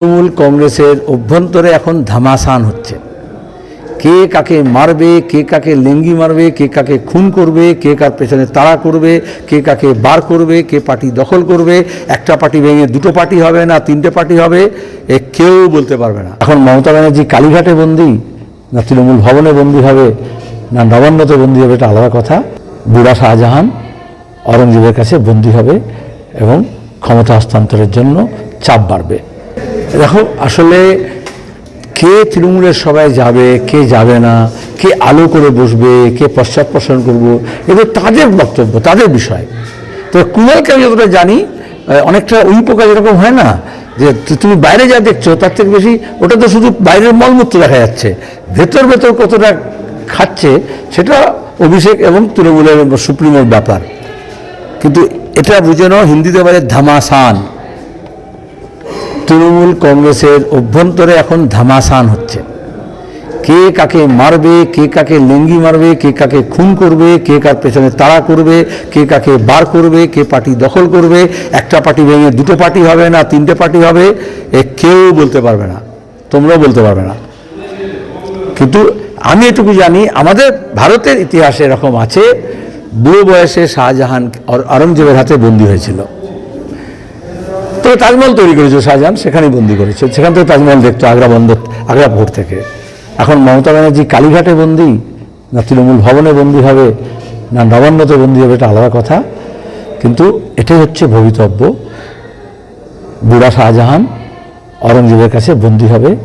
তৃণমূল কংগ্রেসের অভ্যন্তরে এখন ধামাসান হচ্ছে। কে কাকে মারবে, কে কাকে লেঙ্গি মারবে, কে কাকে খুন করবে, কে কার পেছনে তাড়া করবে, কে কাকে বার করবে, কে পার্টি দখল করবে, একটা পার্টি ভেঙে দুটো পার্টি হবে না তিনটে পার্টি হবে, এ কেউ বলতে পারবে না। এখন মমতা ব্যানার্জি কালীঘাটে বন্দি না তৃণমূল ভবনে বন্দি হবে, না নবান্নতে বন্দি হবে এটা আলাদা কথা। বুড়া শাহজাহান অরঙ্গজেবের কাছে বন্দি হবে এবং ক্ষমতা হস্তান্তরের জন্য চাপ বাড়বে। দেখো, আসলে কে তৃণমূলের সবাই যাবে, কে যাবে না, কে আলো করে বসবে, কে পশ্চাৎপোষণ করব এগুলো তাদের বক্তব্য, তাদের বিষয়। তো কুমারকে আমি যতটা জানি অনেকটা ওই পোকা যেরকম হয় না যে তুমি বাইরে যা দেখছ, তার থেকে বেশি ওটা তো শুধু বাইরের মলমূত্র দেখা যাচ্ছে। ভেতর ভেতর কতটা খাচ্ছে, সেটা অভিষেক এবং তৃণমূলের সুপ্রিমের ব্যাপার। কিন্তু এটা বুঝে নাও, হিন্দিতে বলে ধামাসান। তৃণমূল কংগ্রেসের অভ্যন্তরে এখন ধামাসান হচ্ছে। কে কাকে মারবে, কে কাকে লেঙ্গি মারবে, কে কাকে খুন করবে, কে কার পেছনে তাড়া করবে, কে কাকে বার করবে, কে পার্টি দখল করবে, একটা পার্টি ভেঙে দুটো পার্টি হবে না, তিনটে পার্টি হবে, এ কেউ বলতে পারবে না, তোমরাও বলতে পারবে না। কিন্তু আমি এটুকু জানি, আমাদের ভারতের ইতিহাসে এরকম আছে, বুড়ো বয়সে শাহজাহান আওরঙ্গজেবের হাতে বন্দী হয়েছিল। তো তাজমহল তৈরি করেছে শাহজাহান, সেখানেই বন্দি করেছে। সেখান থেকে তাজমহল দেখতো আগ্রা বন্দর আগ্রা ভোর থেকে। এখন মমতা ব্যানার্জি কালীঘাটে বন্দি, না তৃণমূল ভবনে বন্দি হবে, না নবান্নতে বন্দি হবে, এটা আলাদা কথা। কিন্তু এটাই হচ্ছে ভবিতব্য। বুড়া শাহজাহান অরঙ্গজেবের কাছে বন্দি হবে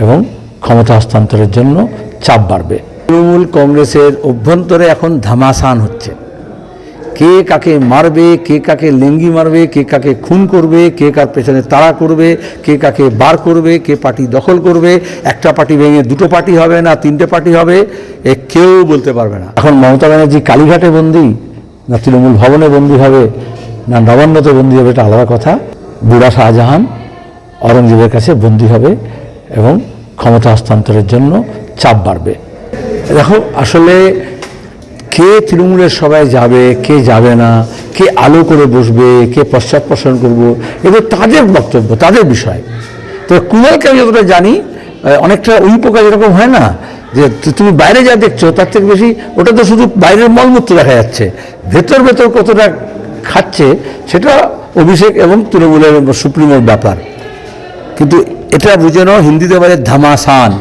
এবং ক্ষমতা হস্তান্তরের জন্য চাপ বাড়বে। তৃণমূল কংগ্রেসের অভ্যন্তরে এখন ধামাসান হচ্ছে। কে কাকে মারবে, কে কাকে লেঙ্গি মারবে, কে কাকে খুন করবে, কে কার পেছনে তাড়া করবে, কে কাকে বার করবে, কে পার্টি দখল করবে, একটা পার্টি ভেঙে দুটো পার্টি হবে না তিনটে পার্টি হবে, এ কেউ বলতে পারবে না। এখন মমতা ব্যানার্জি কালীঘাটে বন্দি না তৃণমূল ভবনে বন্দি হবে না নবান্নতে বন্দি হবে এটা আলাদা কথা। বুড়া শাহজাহান অরঙ্গজেবের কাছে বন্দি হবে এবং ক্ষমতা হস্তান্তরের জন্য চাপ বাড়বে। দেখো, আসলে কে তৃণমূলের সবাই যাবে, কে যাবে না, কে আলো করে বসবে, কে পশ্চাৎপোষণ করব এগুলো তাদের বক্তব্য, তাদের বিষয়। তো কুণালকে আমি যতটা জানি অনেকটা ওই পোকা যেরকম হয় না যে তুমি বাইরে যা দেখছ, তার থেকে বেশি ওটা তো শুধু বাইরের মলমূত্র দেখা যাচ্ছে। ভেতর ভেতর কতটা খাচ্ছে, সেটা অভিষেক এবং তৃণমূলের সুপ্রিমের ব্যাপার। কিন্তু এটা বুঝে নাও, হিন্দিতে বলে ধামাসান।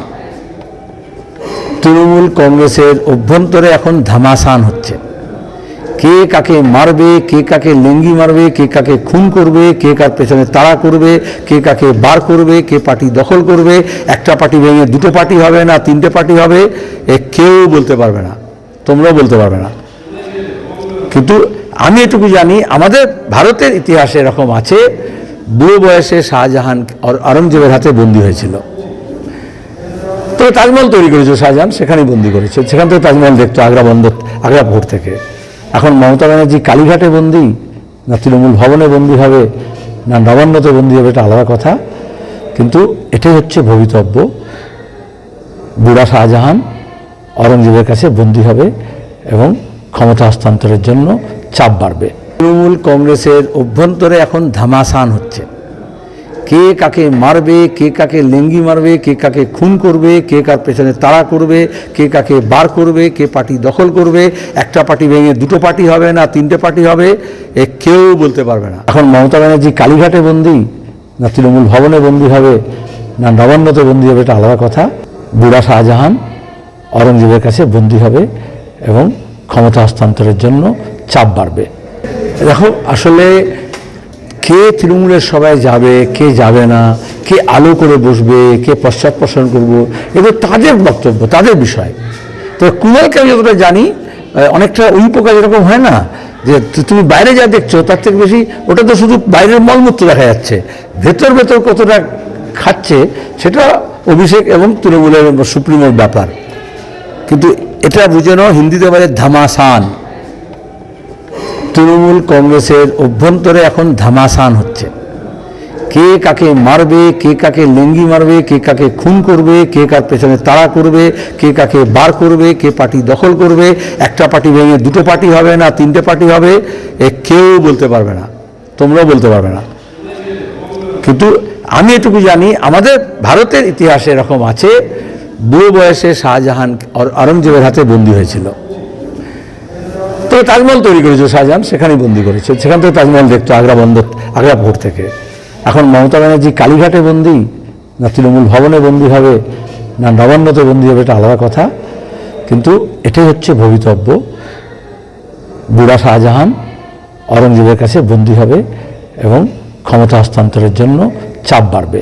তৃণমূল কংগ্রেসের অভ্যন্তরে এখন ধামাসান হচ্ছে। কে কাকে মারবে, কে কাকে লেঙ্গি মারবে, কে কাকে খুন করবে, কে কার পেছনে তাড়া করবে, কে কাকে বার করবে, কে পার্টি দখল করবে, একটা পার্টি ভেঙে দুটো পার্টি হবে না, তিনটে পার্টি হবে, এ কেউ বলতে পারবে না, তোমরাও বলতে পারবে না। কিন্তু আমি এটুকু জানি, আমাদের ভারতের ইতিহাসে এরকম আছে বুড়ো বয়সে শাহজাহান আওরঙ্গজেবের হাতে বন্দী হয়েছিল। তো তাজমহল তৈরি করেছে শাহজাহান, সেখানেই বন্দি করেছে। সেখান থেকে তাজমহল দেখতো আগ্রা বন্দর, আগ্রা ভোর থেকে। এখন মমতা ব্যানার্জি কালীঘাটে বন্দি, না তৃণমূল ভবনে বন্দি হবে, না নবান্নতে বন্দি হবে, এটা আলাদা কথা। কিন্তু এটাই হচ্ছে ভবিতব্য। বুড়া শাহজাহান অরঙ্গজেবের কাছে বন্দি হবে এবং ক্ষমতা হস্তান্তরের জন্য চাপ বাড়বে। তৃণমূল কংগ্রেসের অভ্যন্তরে এখন ধামাসান হচ্ছে। কে কাকে মারবে, কে কাকে লেঙ্গি মারবে, কে কাকে খুন করবে, কে কার পেছনে তাড়া করবে, কে কাকে বার করবে, কে পার্টি দখল করবে, একটা পার্টি ভেঙে দুটো পার্টি হবে না, তিনটে পার্টি হবে, এ কেউ বলতে পারবে না। এখন মমতা ব্যানার্জি কালীঘাটে বন্দি, না তৃণমূল ভবনে বন্দি হবে, না নবান্নতে বন্দি হবে, এটা আলাদা কথা। বুড়া শাহজাহান অরঙ্গজেবের কাছে বন্দি হবে এবং ক্ষমতা হস্তান্তরের জন্য চাপ বাড়বে। দেখো, আসলে কে তৃণমূলের সবাই যাবে, কে যাবে না, কে আলো করে বসবে, কে পশ্চাৎপোষণ করব এগুলো তাদের বক্তব্য, তাদের বিষয়। তো কুণালকে আমি যতটা জানি অনেকটা ওই পোকা যেরকম হয় না যে তুমি বাইরে যা দেখছ, তার থেকে বেশি ওটা তো শুধু বাইরের মলমূত্র দেখা যাচ্ছে। ভেতর ভেতর কতটা খাচ্ছে, সেটা অভিষেক এবং তৃণমূলের সুপ্রিমোর ব্যাপার। কিন্তু এটা বুঝে নাও, হিন্দিতে বলে ধামাসান। তৃণমূল কংগ্রেসের অভ্যন্তরে এখন ধামাসান হচ্ছে। কে কাকে মারবে, কে কাকে লেঙ্গি মারবে, কে কাকে খুন করবে, কে কার পেছনে তাড়া করবে, কে কাকে বার করবে, কে পার্টি দখল করবে, একটা পার্টি ভেঙে দুটো পার্টি হবে না, তিনটে পার্টি হবে, এ কেউ বলতে পারবে না, তোমরাও বলতে পারবে না। কিন্তু আমি এটুকু জানি, আমাদের ভারতের ইতিহাসে এরকম আছে, বুড়ো বয়সে শাহজাহান আওরঙ্গজেবের হাতে বন্দী হয়েছিল। তো তাজমহল তৈরি করেছে শাহজাহান, সেখানেই বন্দি করেছে। সেখান থেকে তাজমহল দেখতো আগ্রা বন্দর, আগ্রা পোর্ট থেকে। এখন মমতা ব্যানার্জি কালীঘাটে বন্দি, না তৃণমূল ভবনে বন্দি হবে, না নবান্নতে বন্দি হবে, এটা আলাদা কথা। কিন্তু এটাই হচ্ছে ভবিতব্য। বুড়া শাহজাহান অরঙ্গজেবের কাছে বন্দি হবে এবং ক্ষমতা হস্তান্তরের জন্য চাপ বাড়বে।